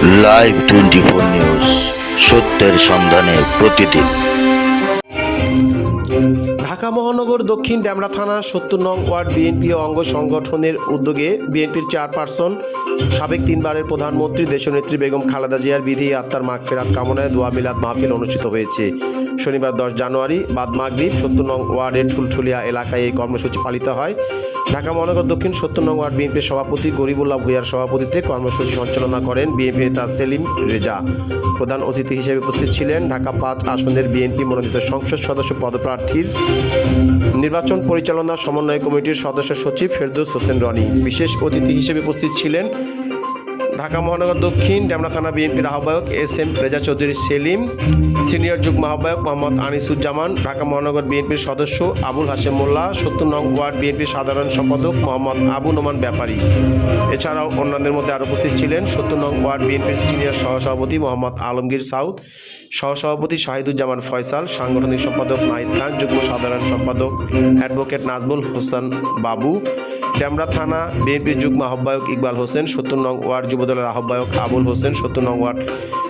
Live twenty four news সত্যের সন্ধানে প্রতিদিন। ঢাকা মহানগর দক্ষিণ ডেমরা থানা সত্তর নং ওয়ার্ড বিএনপি অঙ্গ সংগঠনের উদ্যোগে বিএনপির চেয়ারপারসন সাবেক তিনবারের প্রধানমন্ত্রী দেশনেত্রী বেগম খালেদা জিয়ার বিধি আত্মার মাগ ফেরাত কামনায় দোয়া মিলাদ মাহফিল অনুষ্ঠিত হয়েছে। শনিবার দশ জানুয়ারি বাদ মাগরিব সত্তর নং ওয়ার্ডের ঠুলঠুলিয়া এলাকায় এই কর্মসূচি পালিত হয়। ঢাকা মহানগর দক্ষিণ সত্তর ওয়ার্ড বিএনপির সভাপতি গরিবুল্লাহ ভূয়ার সভাপতিত্বে কর্মসূচি সঞ্চালনা করেন বিএনপি নেতা সেলিম রেজা। প্রধান অতিথি হিসেবে উপস্থিত ছিলেন ঢাকা পাঁচ আসনের বিএনপি মনোনীত সংসদ সদস্য পদপ্রার্থীর নির্বাচন পরিচালনা সমন্বয় কমিটির সদস্য সচিব ফেরদৌস হোসেন রনি। বিশেষ অতিথি হিসেবে উপস্থিত ছিলেন ঢাকা মহানগর দক্ষিণ ডেমরা থানা বিএনপির আহ্বায়ক S M Reza Chowdhury Selim, senior যুগ্ম আহ্বায়ক মোহাম্মদ আনিসুজ্জামান, ঢাকা মহানগর বিএনপির সদস্য আবুল হাশেম মোল্লা, সত্তর নং ওয়ার্ড বিএনপির সাধারণ সম্পাদক মোহাম্মদ আবু নোমান ব্যাপারী। এছাড়াও অন্যান্যদের মধ্যে আরও উপস্থিত ছিলেন সত্তর নং ওয়ার্ড বিএনপির সিনিয়র সহসভাপতি মোহাম্মদ আলমগীর সাউদ, সহসভাপতি শাহিদুজ্জামান ফয়সাল, সাংগঠনিক সম্পাদক নাহিদ খান, যুগ্ম সাধারণ সম্পাদক অ্যাডভোকেট নাজমুল হোসেন বাবু ডেমরা থানা বিএনপির যুগ্ম আহ্বায়ক ইকবাল হোসেন, সত্তর নং ওয়ার্ড যুবদলের আহ্বায়ক আবুল হোসেন, সত্তর নং ওয়ার্ড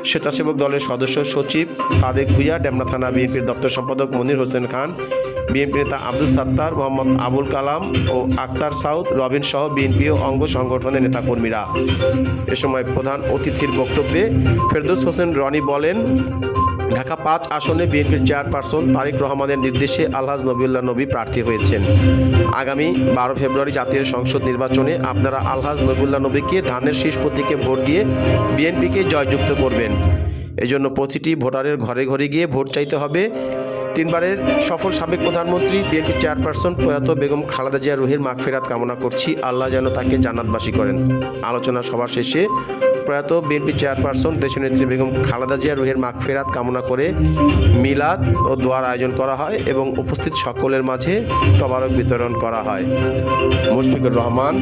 স্বেচ্ছাসেবক দলের সদস্য সচিব সাদেক ভুইয়া, ডেমরা থানা বিএনপির দপ্তর সম্পাদক মনির হোসেন খান, বিএনপি নেতা আব্দুল সাত্তার, মোহাম্মদ আবুল কালাম ও আক্তার সাউদ রবিন সহ বিএনপি ও অঙ্গ সংগঠনের নেতাকর্মীরা। এ সময় প্রধান অতিথির বক্তব্যে ফেরদৌস হোসেন রনি বলেন ঢাকা পাঁচ আসনে বিএনপির চেয়ারপারসন তারেক রহমানের নির্দেশে আলহাজ নবিউল্লাহ নবী প্রার্থী হয়েছেন। আগামী বারো ফেব্রুয়ারি জাতীয় সংসদ নির্বাচনে আপনারা আলহাজ নবিউল্লাহ নবীকে ধানের শীষ প্রতীকে ভোট দিয়ে বিএনপিকে জয়যুক্ত করবেন। এজন্য প্রতিটি ভোটারের ঘরে ঘরে গিয়ে ভোট চাইতে হবে। তিনবারের সফল সাবেক প্রধানমন্ত্রী বিএনপি চেয়ারপারসন প্রয়াত বেগম খালেদা জিয়া রুহির মাগফেরাত কামনা করছি। আল্লাহ যেন তাকে জান্নাতবাসী করেন। আলোচনা সভা শেষে প্রয়াত বিএনপি চেয়ারপারসন দেশনেত্রী বেগম খালেদা জিয়া রুহের মাগফেরাত কামনা করে মিলাদ ও দোয়ার আয়োজন করা হয় এবং উপস্থিত সকলের মাঝে তবারক বিতরণ করা হয়। Mushfiqur Rahman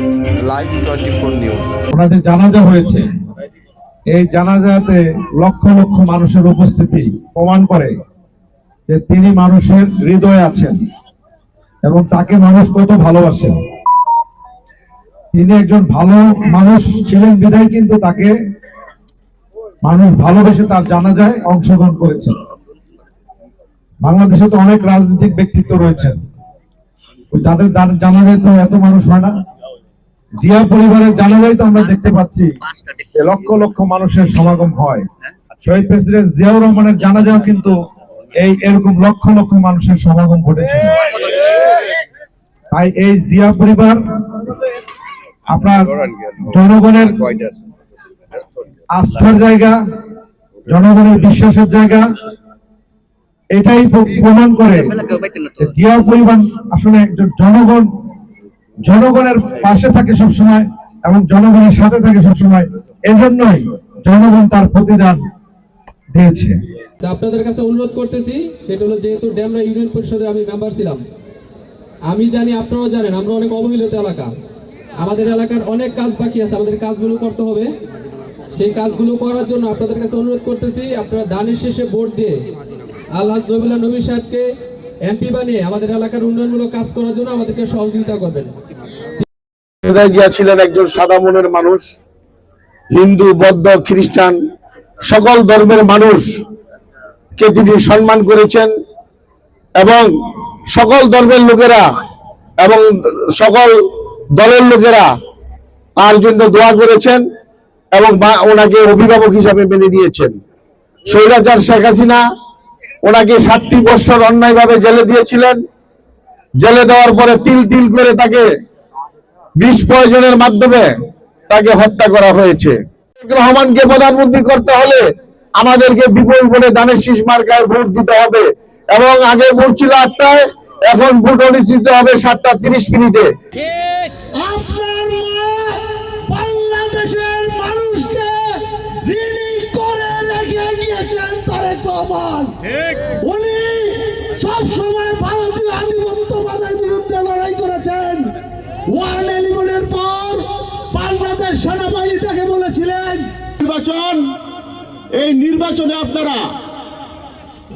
live twenty four news ওনাদের জানাজা হয়েছে। এই জানাজাতে লক্ষ লক্ষ মানুষের উপস্থিতি প্রমাণ করে যে তিনি মানুষের হৃদয়ে আছেন এবং তাকে মানুষ কত ভালোবাসেন তিনি একজন ভালো মানুষ ছিলেন বিধায়, কিন্তু তাকে মানুষ ভালোবেসে তার জানাজায় অংশগ্রহণ করেছেন। বাংলাদেশে তো অনেক রাজনৈতিক ব্যক্তিত্ব রয়েছেন। ওই তাদের জান- জানাজায় তো এত মানুষ হয় না। জিয়া পরিবারের জানাজায় তো আমরা দেখতে পাচ্ছি। লক্ষ লক্ষ মানুষের সমাগম হয়। শহীদ প্রেসিডেন্ট জিয়াউর রহমানের জানাজাও কিন্তু এই এরকম লক্ষ লক্ষ মানুষের সমাগম ঘটেছে। তাই এই জিয়া পরিবার আপনার জনগণের আস্থার জায়গা জনগণের বিশ্বাসের জায়গা এটাই প্রমাণ করে জিয়া পরিবার আসলে একজন জনগণ জনগণের পাশে থাকে সবসময় এবং জনগণের সাথে থাকে সবসময়। এজন্যই জনগণ তার প্রতিদান দিয়েছে। তা আপনাদের কাছে অনুরোধ করতেছি সেটা হলো যেহেতু ড্যামরা ইউনিয়ন পরিষদে আমি মেম্বার ছিলাম। আমি জানি আপনারাও জানেন আমরা অনেক অবহেলিত এলাকা। আমাদের এলাকার অনেক কাজ বাকি আছে, আমাদের কাজগুলো করতে হবে। সেই কাজগুলো করার জন্য আপনাদের কাছে অনুরোধ করতেছি, আপনারা দানের শেষে ভোট দিয়ে আল্লাহ নবীলা নবী সাহেবকে এমপি বানিয়ে আমাদের এলাকার উন্নয়নমূলক কাজ করার জন্য আমাদেরকে সহযোগিতা করবেন। ছিলেন একজন সাদা মনের মানুষ, হিন্দু, বৌদ্ধ, খ্রিস্টান, সকল ধর্মের মানুষ কে তিনি সম্মান করেছেন এবং সকল ধর্মের লোকেরা এবং সকল দলের লোকেরা তার জন্য দোয়া করেছেন এবং ওনাকে অভিভাবক হিসাবে মেনে নিয়েছেন। স্বৈরাচার শেখ হাসিনা ওনাকে সাতটি বছর অন্যায়ভাবে জেলে দিয়েছিলেন। জেলে দেওয়ার পরে তিল তিল করে তাকে বিষ প্রয়োজনের মাধ্যমে তাকে হত্যা করা হয়েছে। রহমানকে প্রধানমন্ত্রী করতে হলে আমাদেরকে বিপুল ভোটে দানের শীষ মার্কায় ভোট দিতে হবে এবং আগে ভোট ছিল আটটায়। এখন ভোট অনুষ্ঠিত হবে সাতটা তিরিশ মিনিটে। উনি ভারতীয় আধিপত্যবাদের বিরুদ্ধে লড়াই করেছেন। ওয়ান পর বাংলাদেশ সেনাবাহিনী তাকে বলেছিলেন নির্বাচন এই নির্বাচনে আপনারা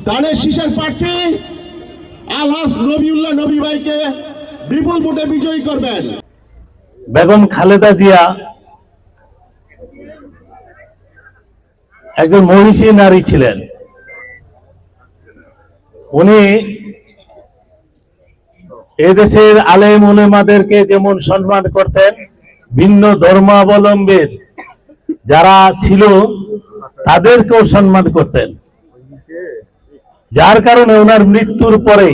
দানের শীষের প্রার্থী আলহাস নবিউল্লাহ নবী ভাইকে বিপুল ভোটে বিজয়ী করবেন। বেগম খালেদা জিয়া একজন মহিষী নারী ছিলেন। উনি এদেশের আলেম উলেমাদেরকে যেমন সম্মান করতেন, ভিন্ন ধর্মাবলম্বীর যারা ছিল তাদেরকেও সম্মান করতেন। যার কারণে ওনার মৃত্যুর পরে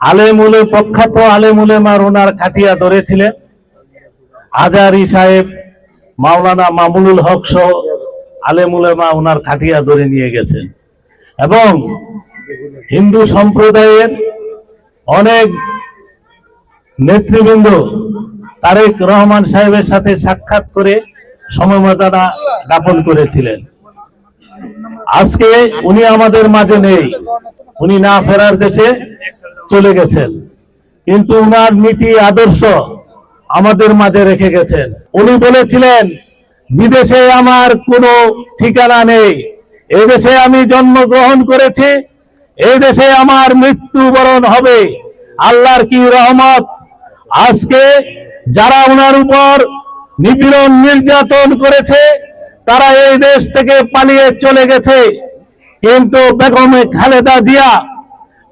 আলেমুলে প্রখ্যাত আলেমুলেমার ওনার খাটিয়া ধরেছিলেন। আজারি সাহেব, মাওলানা মামুনুল হক সহ আলেমুলেমা ওনার খাটিয়া ধরে নিয়ে গেছেন। এবং হিন্দু সম্প্রদায়ের অনেক নেতৃবৃন্দ তারেক রহমান সাহেবের সাথে সাক্ষাৎ করে সমবেদনা জ্ঞাপন করেছিলেন। আজকে উনি আমাদের মাঝে নেই। উনি না ফেরার দেশে চলে গেছেন। কিন্তু উনার নীতি, আদর্শ আমাদের মাঝে রেখে গেছেন। উনি বলেছিলেন, বিদেশে আমার কোনো ঠিকানা নেই। এই দেশে আমি জন্মগ্রহণ করেছি। এই দেশে আমার মৃত্যুবরণ হবে। আল্লাহর কি রহমত? আজকে যারা ওনার উপর নিপীড়ন নির্যাতন করেছে তারা এই দেশ থেকে পালিয়ে চলে গেছে। কিন্তু বেগম খালেদা জিয়া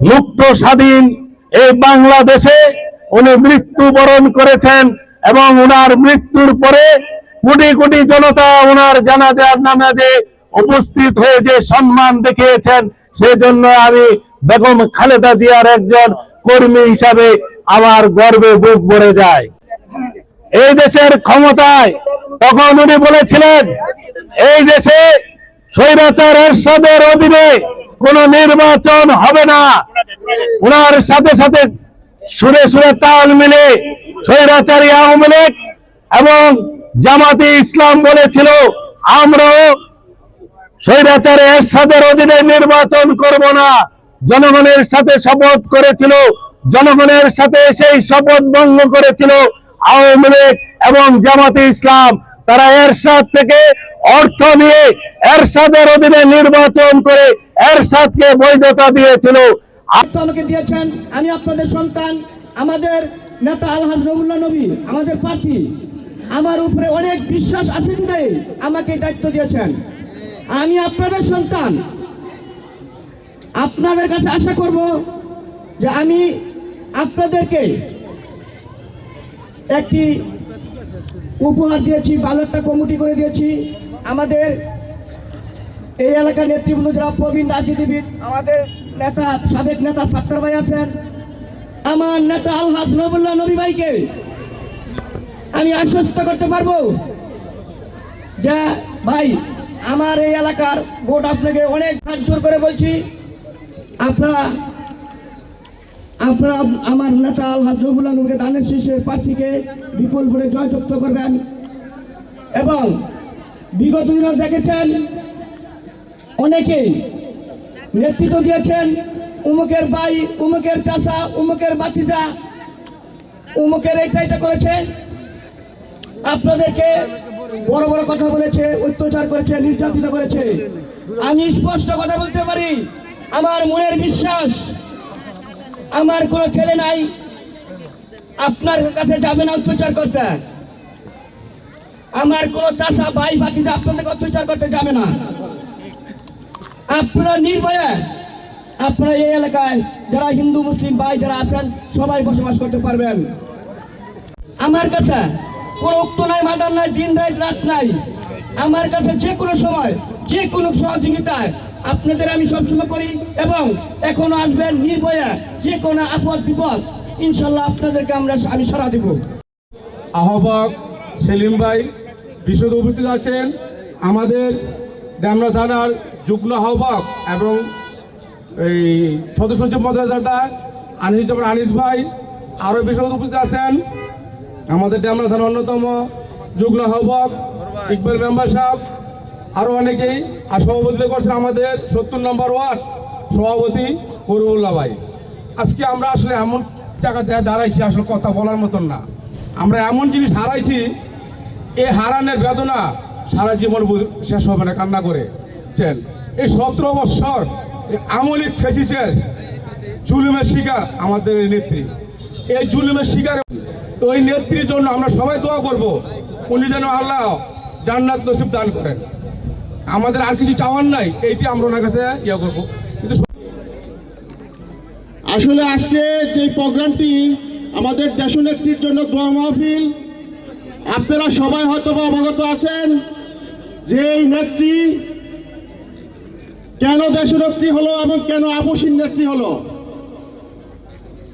মুক্ত, স্বাধীন এই বাংলাদেশে উনি মৃত্যুবরণ করেছেন এবং ওনার মৃত্যুর পরে কোটি কোটি জনতা ওনার জানাজার নামাজে উপস্থিত হয়ে যে সম্মান দেখিয়েছেন, সেজন্য আমি বেগম খালেদা জিয়ার একজন কর্মী হিসাবে আমার গর্বে বুক ভরে যায়। এই দেশের ক্ষমতায় তখন উনি বলেছিলেন, এই দেশে স্বৈরাচার এরশাদের অধীনে কোন নির্বাচন হবে না। ওনার সাথে সাথে সুরে সুরে তাল মিলে স্বৈরাচারী আওয়ামী লীগ এবং জামাতি ইসলাম বলেছিল, আমরাও স্বৈরাচারে এরশাদের অধীনে নির্বাচন করব না। জনগণের সাথে শপথ করেছিল, জনগণের সাথে সেই শপথ ভঙ্গ করেছিল। আওয়ামী লীগ এবং জামাতে ইসলাম, তারা এরশাদ থেকে অর্থ নিয়ে এরশাদের অধীনে নির্বাচন করে এরশাদকে বৈধতা দিয়েছিল। আমাকে দিয়েছেন, আমি আপনাদের সন্তান, আমাদের নেতা আলহাজ রবুল্লাহ নবী, আমাদের প্রার্থী। আমার উপরে অনেক বিশ্বাস আছে বিধায় আমাকে দায়িত্ব দিয়েছেন। আমি আপনাদের সন্তান। আপনাদের কাছে আশা করব যে আমি আপনাদেরকে একটি উপহার দিয়েছি ভালো একটা কমিটি করে দিয়েছি। আমাদের এই এলাকার নেতৃবৃন্দ যারা প্রবীণ রাজনীতিবিদ, আমাদের নেতা, সাবেক নেতা সাত্তার ভাই আছেন, আমার নেতা আলহাজ নবুল্লাহ নবী ভাইকে আমি আশ্বস্ত করতে পারব যে, ভাই, আমার এই এলাকার ভোট আপনাকে অনেক হাত জোর করে বলছি। আপনারা আপনারা আমার নেতা আলহাজ নবুল্লাহ নবীকে দানের শীর্ষের প্রার্থীকে বিপুল ভোটে জয়যুক্ত করবেন। এবং বিগত দিনে দেখেছেন অনেকেই নেতৃত্ব দিয়েছেন, উমুকের ভাই, উমুকের চাষা উমুকের বাতিজা উমুকের এইটা এটা করেছে। আপনাদেরকে বড় বড় কথা বলেছে, অত্যাচার করেছে, নির্যাতিত করেছে। আমি স্পষ্ট কথা বলতে পারি, আমার মনের বিশ্বাস আমার কোনো ছেলে নাই। আপনার কাছে যাবে না অত্যাচার করতে। আমার কোনো চাষা ভাই বাতিজা আপনাদেরকে অত্যাচার করতে যাবে না। আপনারা নির্ভয়ে, আপনারা এই এলাকায় যারা হিন্দু, মুসলিম ভাই যারা আছেন, সবাই বসবাস করতে পারবেন। আমার কাছে কোনো উক্ত নাই, মাদার নাই, দিন রাত নাই। আমার কাছে যে কোনো সময়, যে কোনো সহযোগিতায় আপনাদের আমি সবসময় করি এবং এখনও আসবেন নির্ভয়ে, যে কোনো আপদ বিপদ, ইনশাল্লাহ আপনাদেরকে আমরা আমি সারা দেব। আহ্বায়ক সেলিম ভাই, বিশদ উপস্থিত আছেন। আমাদের ড্যামরা থানার যুগ্ম আহ্বায়ক এবং এই সদস্য সচিব মহাদার আনিস আনিস ভাই, আরও বিশদ উপস্থিত আছেন। আমাদের ড্যামরা থানার অন্যতম যুগ্ম আহ্বায়ক ইকবাল মেম্বার সাহেব। আরও অনেকেই, আর সভাপতিত্ব করছেন আমাদের সত্তর নম্বর ওয়ার্ড সভাপতি করিমুল্লাহ ভাই। আজকে আমরা আসলে এমন জায়গাতে দাঁড়াইছি, আসলে কথা বলার মতন না। আমরা এমন জিনিস হারাইছি এ হারানের বেদনা সারা জীবন শেষ হবে না কান্না করে। চেন এই সতেরো বৎসর আমলিক ফেসিসের জুলুমের শিকার আমাদের এই নেত্রী। এই জুলুমের শিকার ওই নেত্রীর জন্য আমরা সবাই দোয়া করব, উনি যেন আল্লাহ জান্নাত নসিব দান করেন। আমাদের আর কিছু চাওয়ার নাই, এইটি আমরা ওনার কাছে ইয়ে করব। আসলে আজকে যে প্রোগ্রামটি আমাদের দেশনেত্রীর জন্য দোয়া মাহফিল, আপনারা সবাই হয়তো অবগত আছেন যে এই নেত্রী কেন দেশনেত্রী হলো এবং কেন আপসীর নেত্রী হলো।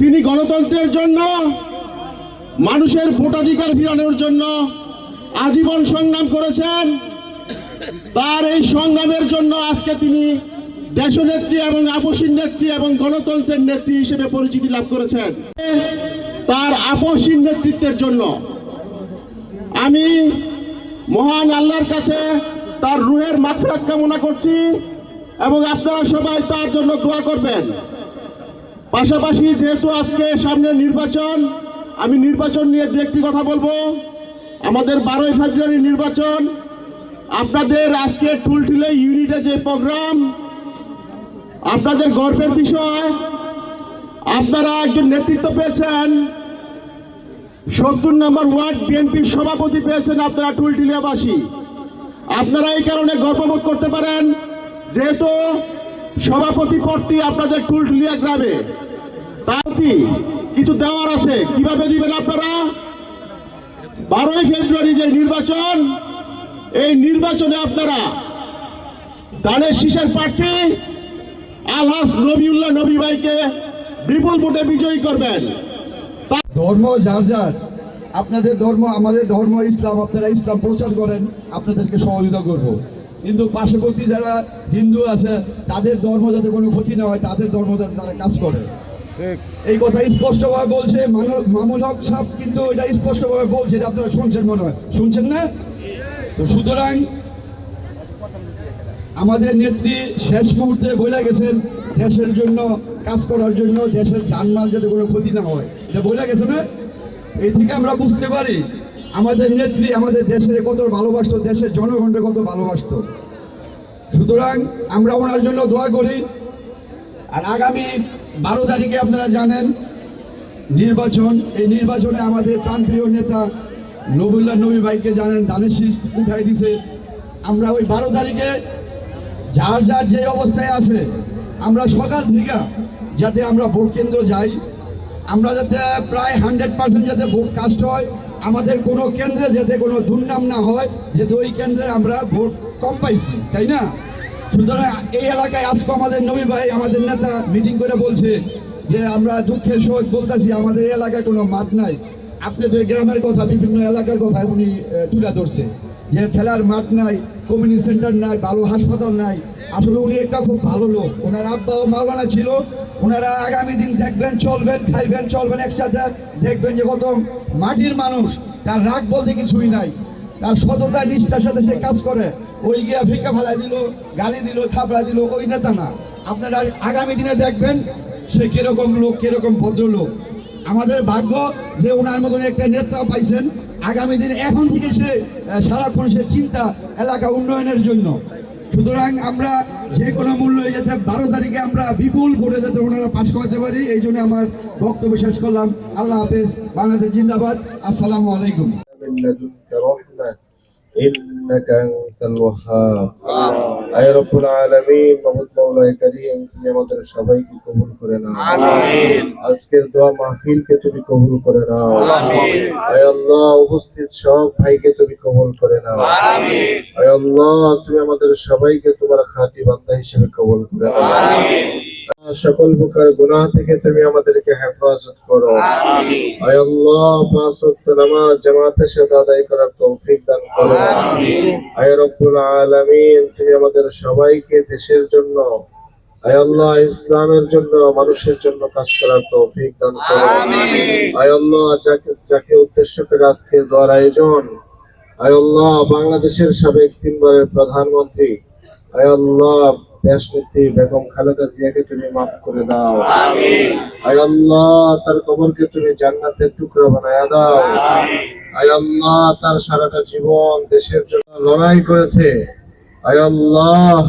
তিনি গণতন্ত্রের জন্য, মানুষের ভোটাধিকার ফিরানোর জন্য আজীবন সংগ্রাম করেছেন। তার এই সংগ্রামের জন্য আজকে তিনি দেশনেত্রী এবং আপসীর নেত্রী এবং গণতন্ত্রের নেত্রী হিসেবে পরিচিতি লাভ করেছেন। তার আপসীর নেতৃত্বের জন্য আমি মহান আল্লাহর কাছে তার রুহের মাফরাত কামনা করছি এবং আপনারা সবাই তার জন্য দোয়া করবেন। পাশাপাশি যেহেতু আজকে সামনে নির্বাচন, আমি নির্বাচন নিয়ে দু একটি কথা বলব। আমাদের বারোই ফেব্রুয়ারি নির্বাচন আপনাদের আজকে টুলটুলে ইউনিটে যে প্রোগ্রাম, আপনাদের গর্বের বিষয়, আপনারা একজন নেতৃত্ব পেয়েছেন, সত্তর নম্বর ওয়ার্ড বিএনপির সভাপতি পেয়েছেন আপনারা টুলটুলিয়াবাসী। আপনারা এই কারণে গর্ববোধ করতে পারেন, যেহেতু সভাপতি পদটি আপনাদের টুলটুলিয়া গ্রামে। কি কিছু দেওয়ার আছে? কীভাবে দিবেন আপনারা? বারোই ফেব্রুয়ারি যে নির্বাচন এই নির্বাচনে আপনারা দানের শীষের প্রার্থী আলহাস নবিউল্লাহ নবী ভাইকে বিপুল ভোটে বিজয়ী করবেন। ধর্ম যার যার আপনাদের ধর্ম আমাদের ধর্ম ইসলাম আপনারা ইসলাম প্রচার করেন আপনাদেরকে সহযোগিতা করব। কিন্তু পার্শ্ববর্তী যারা হিন্দু আছে তাদের ধর্ম যাতে কোনো ক্ষতি না হয় তাদের ধর্ম যাতে তারা কাজ করে। এই কথা স্পষ্টভাবে বলছে মানব- মামুন হক সাহেব কিন্তু এটা স্পষ্টভাবে বলছে এটা আপনারা শুনছেন মনে হয়। শুনছেন না? তো সুতরাং আমাদের নেত্রী শেষ মুহূর্তে বলে গেছেন, দেশের জন্য, কাজ করার জন্য দেশের জানমাল যাতে কোনো ক্ষতি না হয়। এটা বলে গেছে না? এই থেকে আমরা বুঝতে পারি, আমাদের নেত্রী আমাদের দেশের কত ভালোবাসত, দেশের জনগণকে কত ভালোবাসতো। সুতরাং আমরা ওনার জন্য দোয়া করি। আর আগামী বারো তারিখে আপনারা জানেন, নির্বাচন, এই নির্বাচনে আমাদের প্রাণপ্রিয় নেতা নবুল্লাহ নবী ভাইকে জানেন, দানের শীষ উঠাই দিছে। আমরা ওই বারো তারিখে যার যার যে অবস্থায় আছে, আমরা সকাল থেকে যাতে আমরা ভোট কেন্দ্র যাই, আমরা যাতে প্রায় হান্ড্রেড পার্সেন্ট যাতে ভোট কাস্ট হয়, আমাদের কোনো কেন্দ্রে যাতে কোনো দুর্নাম না হয়, যেহেতু ওই কেন্দ্রে আমরা ভোট কম পাইছি, তাই না? সুতরাং এই এলাকায় আজকে আমাদের নবী ভাই, আমাদের নেতা মিটিং করে বলছে যে, আমরা দুঃখের সহিত বলতেছি, আমাদের এলাকায় কোনো মাঠ নাই। আপনাদের গ্রামের কথা, বিভিন্ন এলাকার কথা উনি তুলে ধরছে। যে খেলার মাঠ নাই কমিউনিটি সেন্টার নাই, ভালো হাসপাতাল নাই। আসলে উনি একটা খুব ভালো লোক। ওনার আব্বা ও মাওলানা ছিল। ওনারা আগামী দিন দেখবেন, চলবেন, খাইবেন, চলবেন, একসাথে দেখবেন যে কত মাটির মানুষ। তার রাগ বলতে কিছুই নাই। তার সততা নিষ্ঠার সাথে সে কাজ করে। ওই গিয়া ভিক্ষা ফেলাই দিল, গালি দিল, থাপড়া দিল, ওই নেতা না। আপনারা আগামী দিনে দেখবেন সে কীরকম লোক, কীরকম ভদ্রলোক। আমাদের ভাগ্য যে ওনার মতন একটা নেতা পাইছেন, আগামী দিনে এখন থেকে সে সারাক্ষণ সে চিন্তা এলাকা উন্নয়নের জন্য। সুতরাং আমরা যে কোনো মূল্যে যাতে বারো তারিখে আমরা বিপুল ভোটে যাতে ওনারা পাশ করাতে পারি, এই জন্য আমার বক্তব্য শেষ করলাম। আল্লাহ হাফেজ, বাংলাদেশ জিন্দাবাদ। আসসালামু আলাইকুম। من لدنك رحمة إنك أنت الوهاب আয় রব্বুল আলামিন মাহমুদ মাওলাই করিম তুমি আমাদের সবাইকে কবুল করে নাও আজকের দোয়া মাহফিলকে তুমি কবুল করে নাও আয় আল্লাহ উপস্থিত সব ভাইকে তুমি কবুল করে নাও আয় আল্লাহ তুমি আমাদের সবাইকে তোমার খাঁটি বান্দা হিসেবে কবুল করে নাও সকল প্রকার গুনাহ থেকে তুমি আমাদেরকে হেফাজত করো। আয় আল্লাহ পাঁচ ওয়াক্ত নামাজ জামাতের সাথে আদায় করার তৌফিক দান করো। আয় রব্বুল আলামিন তুমি আমাদের সবাইকে দেশের জন্য আয় আল্লাহ ইসলামের জন্য মানুষের জন্য কাজ করার তৌফিক দান করো। আয় আল্লাহ যাকে যাকে উদ্দেশ্য করে আজকে দোয়ার আয়োজন আয় আল্লাহ বাংলাদেশের সাবেক তিনবারের প্রধানমন্ত্রী আয় আল্লাহ দেশ নেত্রী বেগম খালেদা জিয়াকে তুমি মাফ করে দাও। আয় আল্লাহ, তার কবরকে তুমি জান্নাতের টুকরো বানায় দাও। আয় আল্লাহ, তার সারাটা জীবন দেশের জন্য লড়াই করেছে। আয় আল্লাহ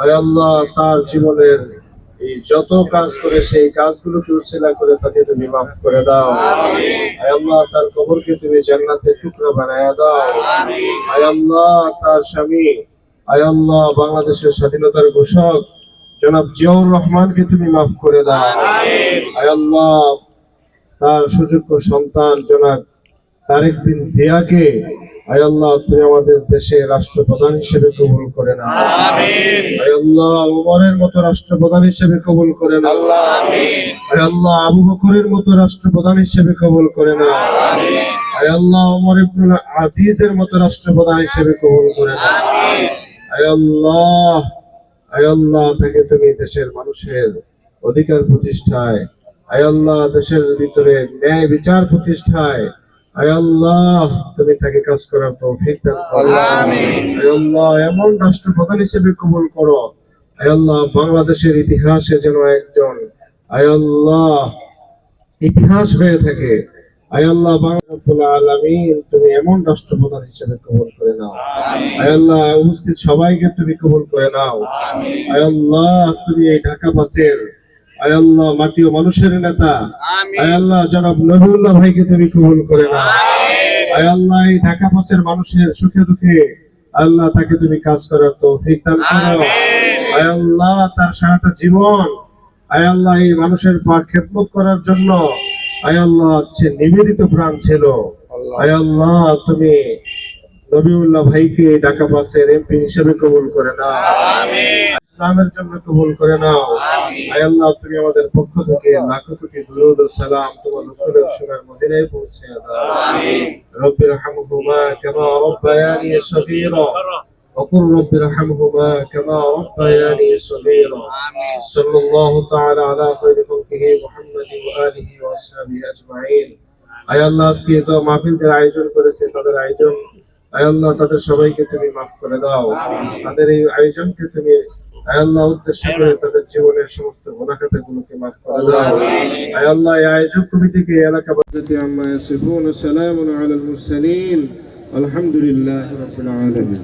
আয় আল্লাহ, তার জীবনের এই যত কাজ করে সেই কাজগুলোকে উচ্ছেলা করে তাকে তুমি মাফ করে দাও। আয় আল্লাহ, তার কবরকে তুমি জান্নাতের টুকরো বানায় দাও। আয় আল্লাহ, তার স্বামী আয় আল্লাহ বাংলাদেশের স্বাধীনতার ঘোষক জনাব জিয়াউর রহমানকে তুমি মাফ করে দাও। আয় আল্লাহ তার সুযোগ্য সন্তান জনাব তারেক বিন জিয়াকে আয় আল্লাহ তুমি আমাদের দেশে রাষ্ট্রপ্রধান হিসেবে কবুল করে না আয় আল্লাহ উমরের মতো রাষ্ট্রপ্রধান হিসেবে কবুল করে না আয় আল্লাহ আবু বকরের মতো রাষ্ট্রপ্রধান হিসেবে কবুল করে না আয় আল্লাহ ওমর ইবনুল আজিজের মতো রাষ্ট্রপ্রধান হিসেবে কবুল করে না আয় আল্লাহ আয় আল্লাহ থেকে তুমি দেশের মানুষের অধিকার প্রতিষ্ঠায় আয় আল্লাহ দেশের ভিতরে ন্যায় বিচার প্রতিষ্ঠায় আয় আল্লাহ তুমি তাকে কাজ করার তৌফিক দান করো। আয় আল্লাহ এমন রাষ্ট্রপ্রধান হিসেবে কবুল করো। আয় আল্লাহ বাংলাদেশের ইতিহাসে যেন একজন আয় আল্লাহ ইতিহাস হয়ে থাকে। আয় আল্লাহ বাংলাদেশ আলামিন তুমি এমন রাষ্ট্রপ্রধান হিসেবে কবুল করে নাও। আয় আল্লাহ উপস্থিত সবাইকে তুমি কবুল করে নাও। আয় আল্লাহ তুমি এই ঢাকা বাসের আয় আল্লাহ মাটি ও মানুষের নেতা। আয় আল্লাহ জনাব নবুল্লাহ ভাইকে তুমি কবুল করে নাও। আয় আল্লাহ এই ঢাকা বাসের মানুষের সুখে দুঃখে আল্লাহ তাকে তুমি কাজ করার তৌফিক দান করো আয় আল্লাহ তার সারাটা জীবন আয় আল্লাহ এই মানুষের পা খেদমত করার জন্য আয় আল্লাহ সে নিবেদিত প্রাণ ছিল। আয় আল্লাহ তুমি নবীউল্লাহ ভাইকে ঢাকা বাসের এমপি হিসেবে কবুল করে নাও। ইসলামের জন্য কবুল করে নাও। আয় আল্লাহ তুমি আমাদের পক্ষ থেকে লাখো কোটি দুরুদ ও সালাম তোমার রাসূলের সুরের মদিনায় পৌঁছে দাও। রব্বির হামহুমা কামা রব্বায়ানি সগীরা। وقل رب ارحمهما كما ربياني صغيرا صلى الله تعالى على خير خلقه محمد وآله وأصحابه أجمعين আয় আল্লাহ আজকে তো মাহফিল যারা আয়োজন করেছে তাদের আয়োজন আয় আল্লাহ তাদের সবাইকে তুমি মাফ করে দাও তাদের এই আয়োজনকে তুমি আয় আল্লাহ উদ্দেশ্য করে তাদের জীবনের সমস্ত গুণাখাতা গুলোকে মাফ করে দাও আয় আল্লাহ এই আয়োজক কমিটিকে এই এলাকা বাজাতে আম্মা ইয়াসিফুন সালামুন আলাল মুরসালিন আলহামদুলিল্লাহ রাব্বিল আলামিন